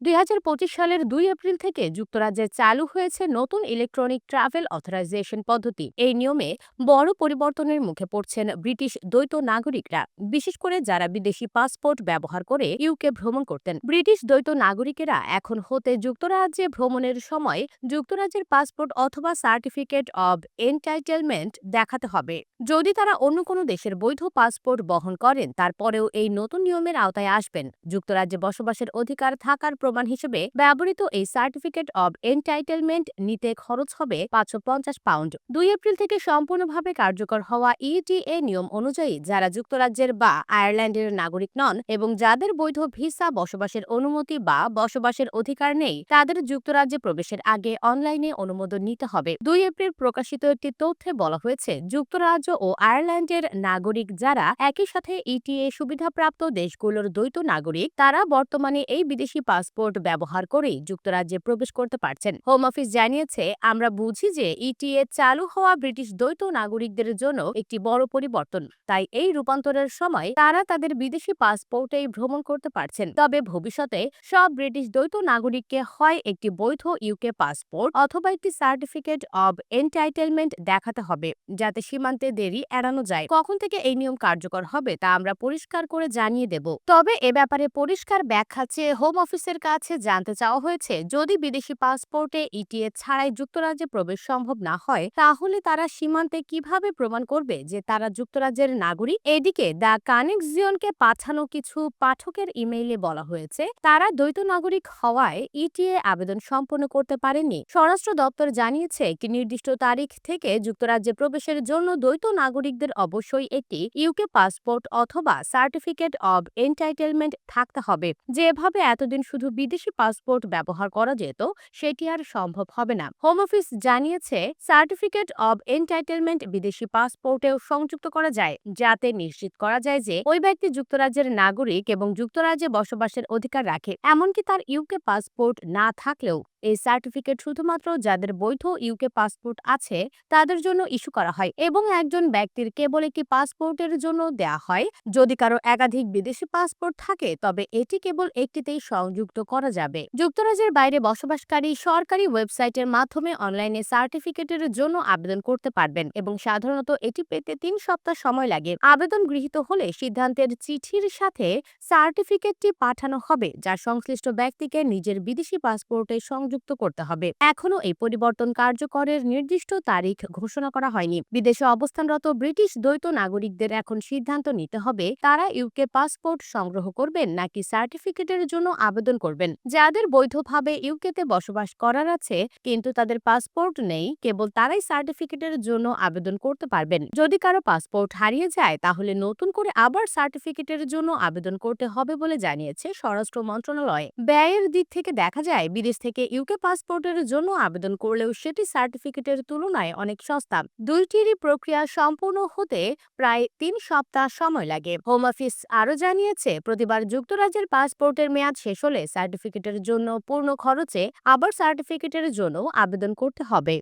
দুই হাজার পঁচিশ সালের দুই এপ্রিল থেকে যুক্তরাজ্যে চালু হয়েছে নতুন ইলেকট্রনিক ট্রাভেল অথরাইজেশন পদ্ধতি। এই নিয়মে বড় পরিবর্তনের মুখে পড়ছেন ব্রিটিশ দ্বৈত নাগরিকরা, বিশেষ করে যারা বিদেশি পাসপোর্ট ব্যবহার করে ইউকে ভ্রমণ করতেন। ব্রিটিশ দ্বৈত নাগরিকেরা এখন হতে যুক্তরাজ্যে ভ্রমণের সময় যুক্তরাজ্যের পাসপোর্ট অথবা সার্টিফিকেট অব এন্টাইটেলমেন্ট দেখাতে হবে। যদি তারা অন্য কোনো দেশের বৈধ পাসপোর্ট বহন করেন, তারপরেও এই নতুন নিয়মের আওতায় আসবেন। যুক্তরাজ্যে বসবাসের অধিকার থাকার প্রমাণ হিসেবে ব্যবহৃত এই সার্টিফিকেট অব এন্টাইটেলমেন্ট নিতে খরচ হবে পাঁচশো পঞ্চাশ পাউন্ড। দুই এপ্রিল থেকে সম্পূর্ণভাবে কার্যকর হওয়া ইটিএ নিয়ম অনুযায়ী যারা যুক্তরাজ্যের বা আয়ারল্যান্ডের নাগরিক নন এবং যাদের বৈধ ভিসা, বসবাসের অনুমতি বা বসবাসের অধিকার নেই, তাদের যুক্তরাজ্যে প্রবেশের আগে অনলাইনে অনুমোদন নিতে হবে। দুই এপ্রিল প্রকাশিত একটি তথ্যে বলা হয়েছে, যুক্তরাজ্য ও আয়ারল্যান্ডের নাগরিক যারা একই সাথে ইটিএ সুবিধাপ্রাপ্ত দেশগুলোর দ্বৈত নাগরিক, তারা বর্তমানে এই বিদেশি পাসপোর্ট ব্যবহার করেই যুক্তরাজ্যে প্রবেশ করতে পারছেন। হোম অফিস জানিয়েছে, আমরা বুঝি যে ইটিএ চালু হওয়া ব্রিটিশ দ্বৈত নাগরিকদের জন্য একটি বড় পরিবর্তন। তাই এই রূপান্তরের সময় তারা তাদের বিদেশি পাসপোর্টেই ভ্রমণ করতে পারছেন। তবে ভবিষ্যতে সব ব্রিটিশ দ্বৈত নাগরিককে হয় একটি বৈধ ইউকে পাসপোর্ট অথবা একটি সার্টিফিকেট অব এন্টাইটেলমেন্ট দেখাতে হবে, যাতে সীমান্তে দেরি এড়ানো যায়। কখন থেকে এই নিয়ম কার্যকর হবে তা আমরা পরিষ্কার করে জানিয়ে দেব। তবে এ ব্যাপারে পরিষ্কার ব্যাখ্যা চেয়ে হোম অফিসের কাছে জানতে চাওয়া হয়েছে, যদি বিদেশি পাসপোর্টে ইটিএ ছাড়াই যুক্তরাজ্যে প্রবেশ সম্ভব না হয়, তাহলে তারা সীমান্তে কীভাবে প্রমাণ করবে যে তারা যুক্তরাজ্যের নাগরিক? এদিকে দ্য কানেক্সিয়নকে পাঠানো কিছু পাঠকের ইমেইলে বলা হয়েছে, তারা দ্বৈত নাগরিক হওয়ায় ইটিএ আবেদন সম্পন্ন করতে পারেনি স্বরাষ্ট্র দপ্তর জানিয়েছে একটি নির্দিষ্ট তারিখ থেকে যুক্তরাজ্যে প্রবেশের জন্য দ্বৈত নাগরিকদের অবশ্যই একটি ইউকে পাসপোর্ট অথবা সার্টিফিকেট অব এন্টাইটেলমেন্ট থাকতে হবে। যেভাবে এতদিন শুধু বিদেশি পাসপোর্ট ব্যবহার করা যেত, সেটি আর সম্ভব হবে না। হোম অফিস জানিয়েছে সার্টিফিকেট অব এনটাইটেলমেন্ট বিদেশি পাসপোর্টেও সংযুক্ত করা যায়, যাতে নিশ্চিত করা যায় যে ওই ব্যক্তি যুক্তরাজ্যের নাগরিক এবং যুক্তরাজ্যে বসবাসের অধিকার রাখে, এমনকি তার ইউকে পাসপোর্ট না থাকলেও। এই সার্টিফিকেট শুধুমাত্র যাদের বৈধ ইউকে পাসপোর্ট আছে, তাদের জন্য ইস্যু করা হয় এবং একজন ব্যক্তির কেবল একটি পাসপোর্টের জন্য দেয়া হয়। যদি কারও একাধিক বিদেশি পাসপোর্ট থাকে, তবে এটি কেবল একটিতেই সংযুক্ত করা যাবে। যুক্তরাজ্যের বাইরে বসবাসকারী সরকারি ওয়েবসাইটের মাধ্যমে অনলাইনে সার্টিফিকেটের জন্য আবেদন করতে পারবেন এবং সাধারণত এটি পেতে তিন সপ্তাহ সময় লাগে। আবেদন গৃহীত হলে সিদ্ধান্তের চিঠির সাথে সার্টিফিকেটটি পাঠানো হবে, যা সংশ্লিষ্ট ব্যক্তিকে নিজের বিদেশি পাসপোর্টে সংযুক্ত করতে হবে। এখনও এই পরিবর্তন কার্যকরের নির্দিষ্ট তারিখ ঘোষণা করা হয়নি। বিদেশে অবস্থানরত ব্রিটিশ দ্বৈত নাগরিকদের এখন সিদ্ধান্ত নিতে হবে, তারা ইউকে পাসপোর্ট সংগ্রহ করবেন নাকি সার্টিফিকেটের জন্য আবেদন করবেন। যাদের বৈধভাবে ইউকেতে বসবাস করার আছে, কিন্তু তাদের পাসপোর্ট নেই, কেবল তারাই সার্টিফিকেটের জন্য আবেদন করতে পারবেন। যদি কারও পাসপোর্ট হারিয়ে যায়, তাহলে নতুন করে আবার সার্টিফিকেটের জন্য আবেদন করতে হবে বলে জানিয়েছে স্বরাষ্ট্র মন্ত্রণালয়। ব্যয়ের দিক থেকে দেখা যায়, বিদেশ থেকে ইউকে পাসপোর্টের জন্য আবেদন করলেও সেটি সার্টিফিকেটের তুলনায় অনেক সস্তা। দুইটিরই প্রক্রিয়া সম্পূর্ণ হতে প্রায় তিন সপ্তাহ সময় লাগে। হোম অফিস আরও জানিয়েছে, প্রতিবার যুক্তরাজ্যের পাসপোর্টের মেয়াদ শেষ হলে সার্টিফিকেটের জন্য পূর্ণ খরচে আবার সার্টিফিকেটের জন্য আবেদন করতে হবে।